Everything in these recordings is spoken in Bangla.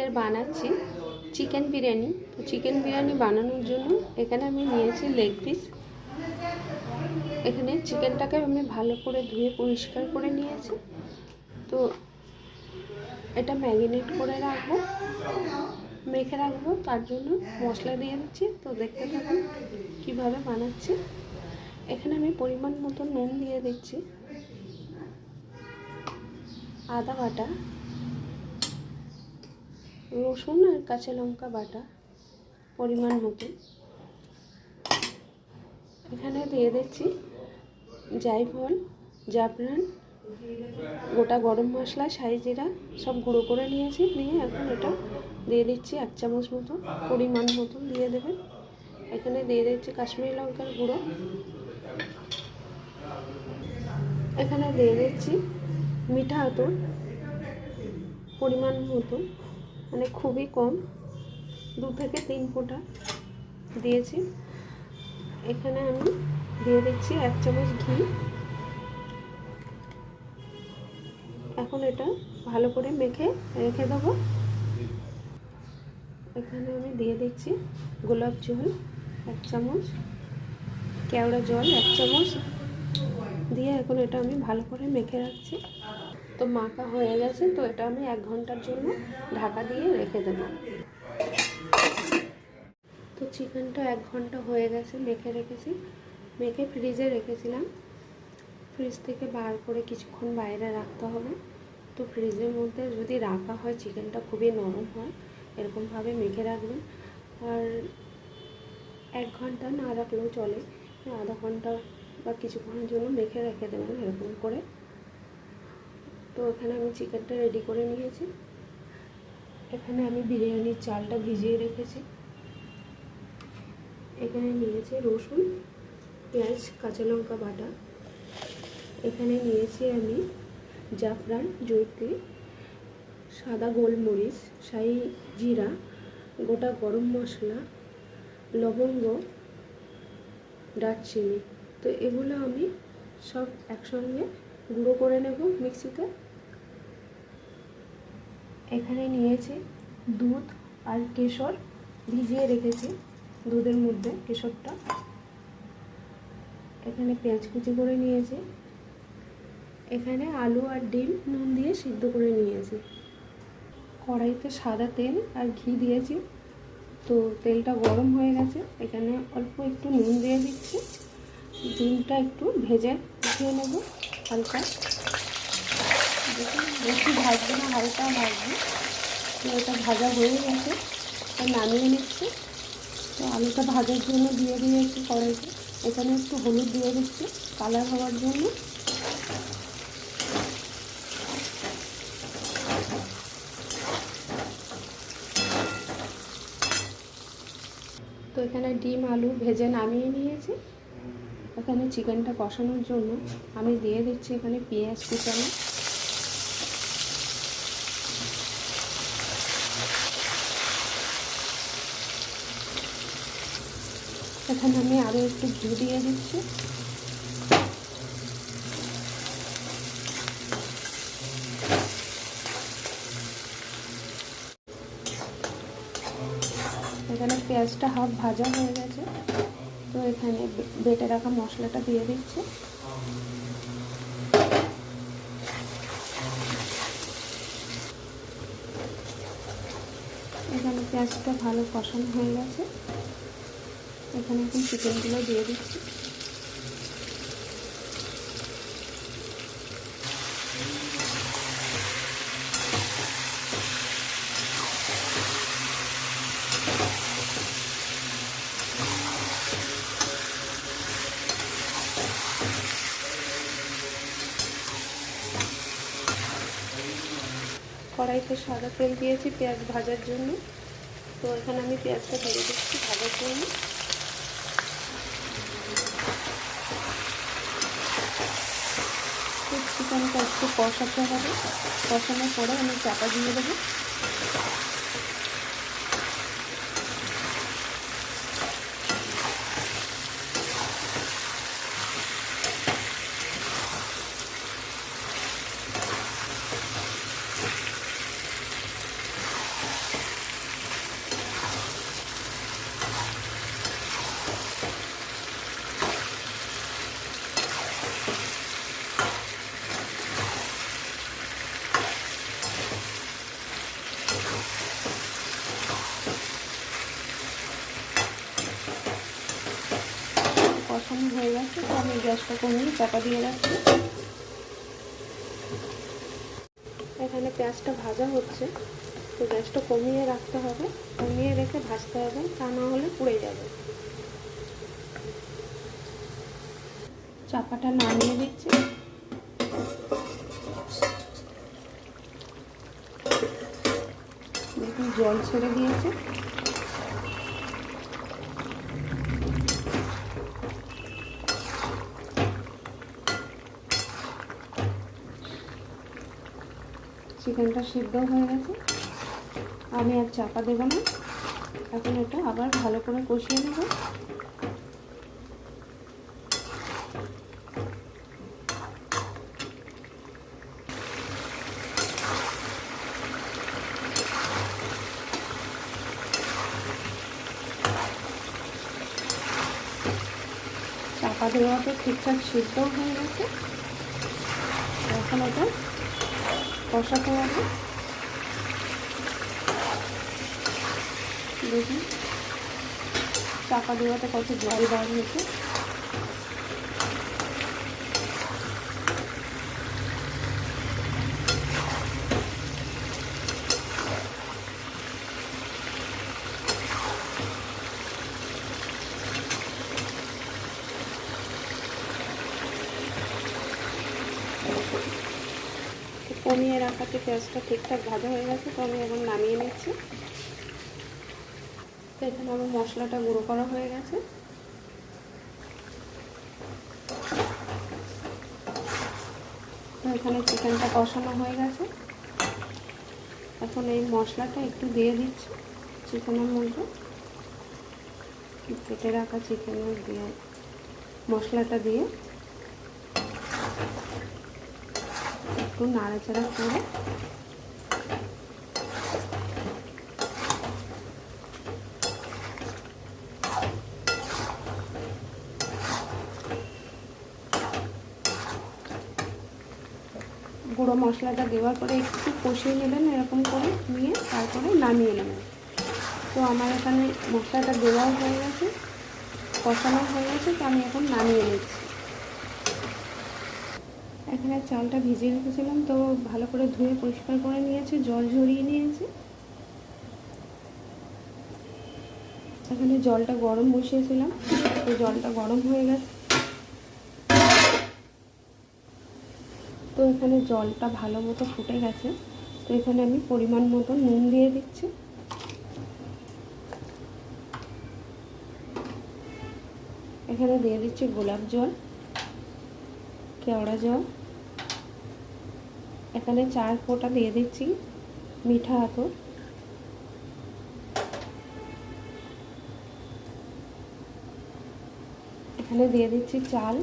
আজকের বানাচ্ছি চিকেন বিরিয়ানি। তো চিকেন বিরিয়ানি বানানোর জন্য এখানে আমি নিয়েছি লেগ পিস। এখানে চিকেনটাকে আমি ভালো করে ধুয়ে পরিষ্কার করে নিয়েছি। তো এটা ম্যাগিনেট করে রাখব। মেখে রাখব, তার জন্য মশলা দিয়ে দিচ্ছি। তো দেখতে থাকুন কীভাবে বানাচ্ছি। এখানে আমি পরিমাণ মতো নুন দিয়ে দিচ্ছি। আদা বাটা। রসুন আর কাঁচা লঙ্কা বাটা পরিমাণ মতো। এখানে দিয়ে দিচ্ছি জায়ফল, জাফরান, গোটা গরম মশলা সাই জিরা সব গুঁড়ো করে নিয়েছি। নিয়ে এখন এটা দিয়ে দিচ্ছি এক চামচ মতো পরিমাণ মতো দিয়ে দেবেন। এখানে দিয়ে দিচ্ছি কাশ্মীরি লঙ্কার গুঁড়ো। এখানে দিয়ে দিচ্ছি মিঠা আতর পরিমাণ মতো। মানে খুবই কম। দু থেকে তিন ফোঁটা দিয়েছি। এখানে আমি দিয়ে দিচ্ছি এক চামচ ঘি। এখন এটা ভালো করে মেখে রেখে দেবো। এখানে আমি দিয়ে দিচ্ছি গোলাপ জল এক চামচ, কেওড়া জল এক চামচ। দিয়ে এখন এটা আমি ভালো করে মেখে রাখছি। তো মাখা হয়ে গেছে, তো এটা আমি এক ঘণ্টার জন্য ঢাকা দিয়ে রেখে দেবো। তো চিকেনটা এক ঘণ্টা হয়ে গেছে মেখে রেখেছি, মেখে ফ্রিজে রেখেছিলাম। ফ্রিজ থেকে বার করে কিছুক্ষণ বাইরে রাখতে হবে। তো ফ্রিজের মধ্যে যদি রাখা হয়, চিকেনটা খুবই নরম হয়, এরকমভাবে মেখে রাখবেন। আর এক ঘণ্টা না রাখলেও চলে, আধা ঘণ্টা বা কিছুক্ষণের জন্য মেখে রেখে দেবেন এরকম করে। তো এখানে আমি চিকেনটা রেডি করে নিয়েছি। এখানে আমি বিরিয়ানির চালটা ভিজিয়ে রেখেছি। এখানে নিয়েছি রসুন, পেঁয়াজ, কাঁচা লঙ্কা বাটা। এখানে নিয়েছি আমি জাফরান জৈত্রী সাদা গোলমরিচ, শাহি জিরা, গোটা গরম মশলা, লবঙ্গ, দারচিনি। তো এগুলো আমি সব একসঙ্গে গুঁড়ো করে নেব মিক্সিতে। এখানে নিয়েছি দুধ আর কেশর ভিজিয়ে রেখেছি দুধের মধ্যে কেশরটা। এখানে পেঁয়াজ কুচি করে নিয়েছি। এখানে আলু আর ডিম নুন দিয়ে সিদ্ধ করে নিয়েছি। কড়াইতে সাদা তেল আর ঘি দিয়েছি। তো তেলটা গরম হয়ে গেছে, এখানে অল্প একটু নুন দিয়ে দিচ্ছি। ডিমটা একটু ভেজে উঠিয়ে নেব। হালকা দেখুন বেশি ভাজবে না, হালকা ভাজবে। তো এটা ভাজা হয়ে গেছে, তো নামিয়ে নিচ্ছি। তো আলুটা ভাজার জন্য দিয়ে দিয়েছি কড়াইতে এখানে একটু হলুদ দিয়ে দিচ্ছি, কালার হওয়ার জন্য। তো এখানে ডিম, আলু ভেজে নামিয়ে নিয়েছি। এখানে চিকেনটা কষানোর জন্য আমি দিয়ে দিচ্ছি এখানে পেঁয়াজ কুচানো। এখানে আমি আরও একটু ঘি দিয়ে দিচ্ছি। এখানে পেঁয়াজটা হাফ ভাজা হয়ে গেছে। তো এখানে বেটে রাখা মশলাটা দিয়ে দিচ্ছি। এখানে পেঁয়াজটা ভালো কষানো হয়ে গেছে। এখানে এখন চিকেনগুলো দিয়ে দিচ্ছি। কড়াইতে সাদা তেল দিয়েছি পেঁয়াজ ভাজার জন্য। তো এখানে আমি পেঁয়াজটা ভেজে দিচ্ছি ভাজার জন্য। চিকেনটা একটু কষাতে হবে। কষানোর পরে আমি চাপা দিয়ে দেবো কষানো হয়ে গেছে, তো আমি গ্যাসটা কমিয়ে চাপা দিয়ে রাখছি। এখানে পেঁয়াজটা ভাজা হচ্ছে, তো গ্যাসটা কমিয়ে রাখতে হবে। কমিয়ে রেখে ভাজতে হবে, তা না হলে পুড়ে যাবে। চাপাটা নামিয়ে দিচ্ছি। দেখুন, জল ছেড়ে দিয়েছে। চিকেনটা সিদ্ধ হয়ে গেছে। আমি আর চাপা দেবো না। এখন এটা আবার ভালো করে কষিয়ে নেব। চাপা দেওয়াতে ঠিকঠাক সিদ্ধ হয়ে গেছে। এখন ওটা কষাতে হবে। দেখুন চাপা দেওয়াতে কত জল বার হয়েছে। কমিয়ে রাখাতে পেঁয়াজটা ঠিকঠাক ভাজা হয়ে গেছে, তো আমি এখন নামিয়ে নিচ্ছি। তো এখানে আমার মশলাটা গুঁড়ো করা হয়ে গেছে। এখানে চিকেনটা কষানো হয়ে গেছে। এখন এই মশলাটা একটু দিয়ে দিচ্ছি চিকেনের মধ্যে। কেটে রাখা চিকেনের দিয়ে, মশলাটা দিয়ে। একটু নাড়াচাড়া করে গুঁড়ো মশলাটা দেওয়ার পরে একটু কষিয়ে নেবেন এরকম করে নিয়ে তারপরে নামিয়ে নেবেন। তো আমার এখানে মশলাটা দেওয়াও হয়ে গেছে, কষানো হয়ে গেছে, তো আমি এখন নামিয়ে নিচ্ছি। এখানে চালটা ভিজিয়ে রেখেছিলাম, তো ভালো করে ধুয়ে পরিষ্কার করে নিয়েছি, জল ঝরিয়ে নিয়েছি। এখানে জলটা গরম বসিয়েছিলাম, তো জলটা গরম হয়ে গেছে। তো এখানে জলটা ভালো মতো ফুটে গেছে, তো এখানে আমি পরিমাণ মতো নুন দিয়ে দিচ্ছি। এখানে দিয়ে দিচ্ছি গোলাপ জল, কেওড়া জল। এখানে চার ফোঁটা দিয়ে দিচ্ছি মিঠা আতর। এখানে দিয়ে দিচ্ছি চাল।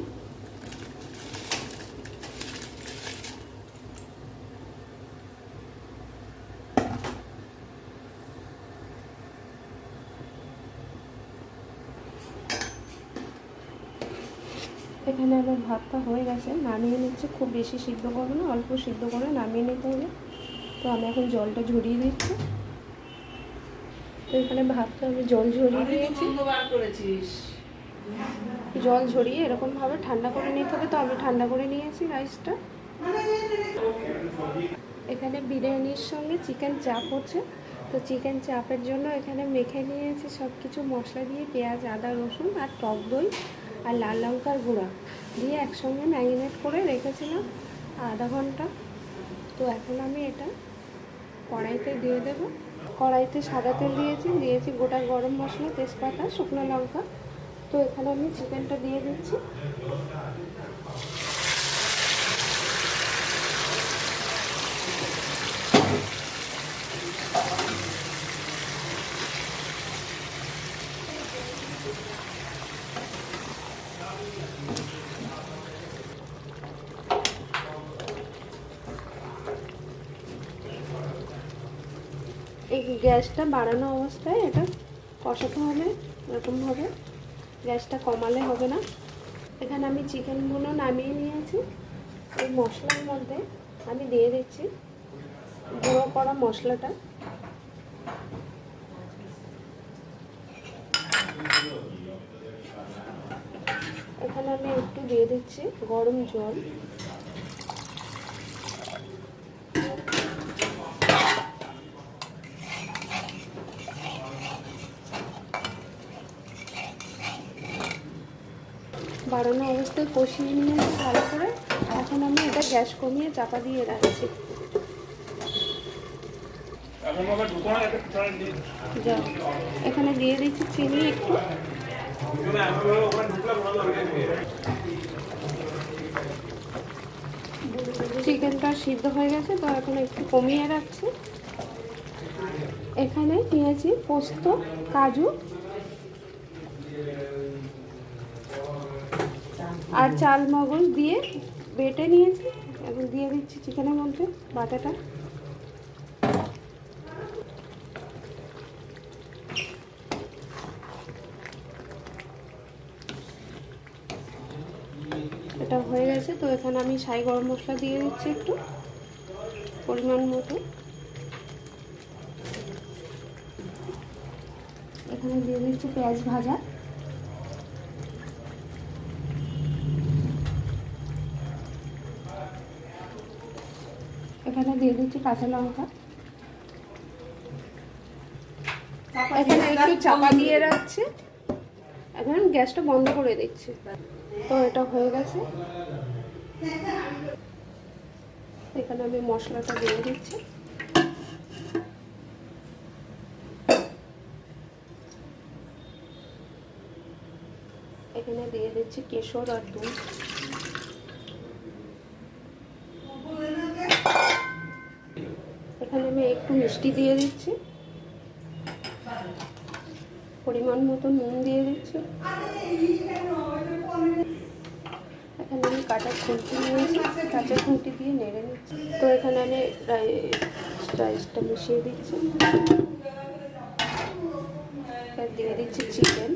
এখানে আমার ভাতটা হয়ে গেছে। নামিয়ে নিচ্ছে খুব বেশি সিদ্ধ করব না অল্প সিদ্ধ করে নামিয়ে নিতে হবে। তো আমি এখন জলটা ঝরিয়ে দিচ্ছি। তো এখানে ভাতটা আমি জল ঝরিয়ে দিয়েছি। জল ঝরিয়ে এরকমভাবে ঠান্ডা করে নিতে হবে তো আমি ঠান্ডা করে নিয়েছি রাইসটা। এখানে বিরিয়ানির সঙ্গে চিকেন চাপ হচ্ছে। তো চিকেন চাপের জন্য এখানে মেখে নিয়েছি সব কিছু মশলা দিয়ে পেঁয়াজ আদা রসুন আর টক দই। আর লাল লঙ্কার গুঁড়া দিয়ে একসঙ্গে ম্যারিনেট করে রেখেছিলাম আধা ঘণ্টা। তো এখন আমি এটা কড়াইতে দিয়ে দেব। কড়াইতে সাদা তেল দিয়েছি দিয়েছি গোটা গরম মশলা, তেজপাতা, শুকনো লঙ্কা। তো এখানে আমি চিকেনটা দিয়ে দিচ্ছি। এই গ্যাসটা বাড়ানো অবস্থায় এটা কষাতে হবে, এরকমভাবে। গ্যাসটা কমালে হবে না। এখানে আমি চিকেনগুলো নামিয়ে নিয়েছি। এই মশলার মধ্যে আমি দিয়ে দিচ্ছি গুঁড়ো করা মশলাটা। এখানে আমি একটু দিয়ে দিচ্ছি গরম জল। বাড়ানো অবস্থায় কষিয়ে নিয়েছি ভালো করে এখন আমি এটা গ্যাস কমিয়ে চাপা দিয়ে রাখছি। এখন দিয়ে যা এখানে দিয়ে দিচ্ছি চিনি একটু। চিকেনটা সিদ্ধ হয়ে গেছে তো এখন একটু কমিয়ে রাখছি। এখানে নিয়েছি পোস্ত কাজু আর চাল মগজ দিয়ে বেটে নিয়েছি। এখন দিয়ে দিচ্ছি চিকেনের মধ্যে বাটাটা। এটা হয়ে গেছে, তো এখানে আমি সাই গরম মশলা দিয়ে দিচ্ছি একটু, পরিমাণ মতো। এখানে দিয়ে দিচ্ছি পেঁয়াজ ভাজা। এখানে দিয়ে দিচ্ছি কাঁচা লঙ্কা। এখানে একটু চাপা দিয়ে রাখছি। এখন গ্যাসটা বন্ধ করে দিচ্ছি। তো এটা হয়ে গেছে। এখানে আমি মশলাটা দিয়ে দিচ্ছি। এখানে দিয়ে দিচ্ছি কেশর আর দুধ এখানে আমি একটু মিষ্টি দিয়ে দিচ্ছি। পরিমাণ মতো নুন দিয়ে দিচ্ছি। এখানে আমি কাটা খুঁটি নিয়েছি, কাঁচা খুঁটি দিয়ে নেড়ে নিচ্ছি। তো এখানে আমি রাইসটা মিশিয়ে দিচ্ছি। দিয়ে দিচ্ছি চিকেন।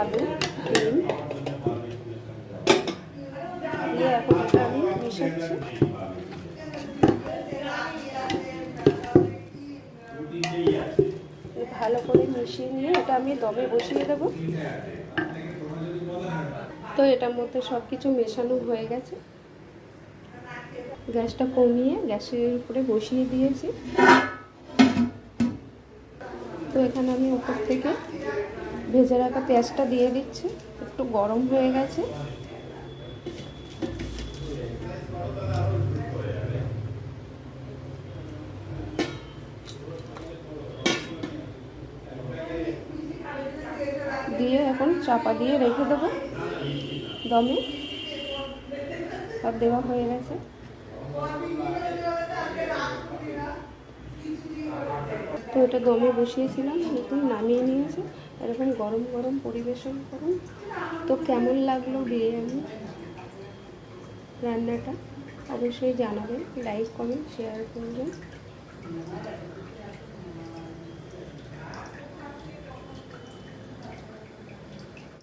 আলু, ডিম দিয়ে এখন এটা ভালো করে মিশিয়ে নিয়ে এটা আমি দমে বসিয়ে দেবো। তো এটার মধ্যে সব কিছু মেশানো হয়ে গেছে। গ্যাসটা কমিয়ে গ্যাসের উপরে বসিয়ে দিয়েছি। তো এখানে আমি ওপর থেকে ভেজে রাখা পেঁয়াজটা দিয়ে দিচ্ছি। একটু গরম হয়ে গেছে দিয়ে এখন চাপা দিয়ে রেখে দেবো দমে। আর দেওয়া হয়ে গেছে। তো এটা দমে বসিয়েছিলাম, নতুন নামিয়ে নিয়েছে। এরকম গরম গরম পরিবেশন করুন। তো কেমন লাগল বিরিয়ানি রান্নাটা? অবশ্যই জানাবেন লাইক কমেন্ট শেয়ার করবেন।